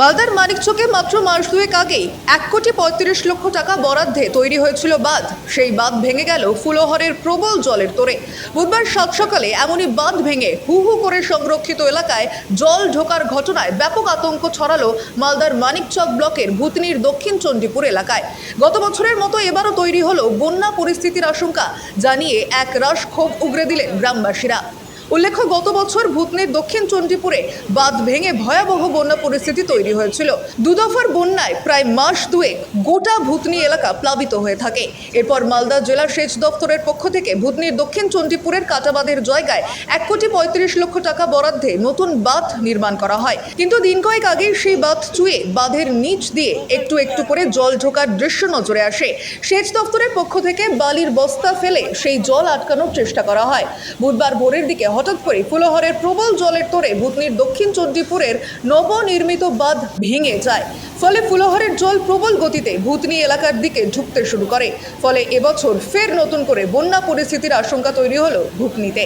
মালদার মানিকচকে মাত্র মাস দুয়েক আগেই এক কোটি পঁয়ত্রিশ লক্ষ টাকা বরাদ্দে তৈরি হয়েছিল বাঁধ। সেই বাঁধ ভেঙে গেল ফুলহরের প্রবল জলের তোরে। বুধবার সাত সকালে এমনই বাঁধ ভেঙে হু হু করে সংরক্ষিত এলাকায় জল ঢোকার ঘটনায় ব্যাপক আতঙ্ক ছড়ালো মালদার মানিকচক ব্লকের ভূতনির দক্ষিণ চণ্ডীপুর এলাকায়। গত বছরের মতো এবারও তৈরি হলো বন্যা পরিস্থিতির আশঙ্কা, জানিয়ে এক রাশ ক্ষোভ উগরে দিলেন গ্রামবাসীরা। উল্লেখ্য, গত বছর ভূতনির দক্ষিণ চণ্ডীপুরে বাঁধ ভেঙে ভয়াবহ বন্যা পরিস্থিতি তৈরি হয়েছিল। দুদফার বন্যায় প্রায় মাস দুয়েক গোটা ভূতনি এলাকা প্লাবিত হয়ে থাকে। এরপর মালদা জেলা সেচ দপ্তরের পক্ষ থেকে ভূতনির দক্ষিণ চণ্ডীপুরের কাটাবাঁধের জায়গায় এক কোটি পঁয়ত্রিশ লক্ষ টাকা বরাদ্দে নতুন বাঁধ নির্মাণ করা হয়। কিন্তু দিন কয়েক আগেই সেই বাঁধ চুয়ে বাঁধের নিচ দিয়ে একটু একটু করে জল ঢোকার দৃশ্য নজরে আসে। সেচ দপ্তরের পক্ষ থেকে বালির বস্তা ফেলে সেই জল আটকানোর চেষ্টা করা হয়। বুধবার ভোরের দিকে হঠাৎ করে ফুলহরের প্রবল জলের তোরে ভুতনির দক্ষিণ চণ্ডীপুরের নবনির্মিত বাঁধ ভেঙে যায়। ফলে ফুলহরের জল প্রবল গতিতে ভুতনি এলাকার দিকে ঢুকতে শুরু করে। ফলে এবছর ফের নতুন করে বন্যা পরিস্থিতির আশঙ্কা তৈরি হলো ভূতনিতে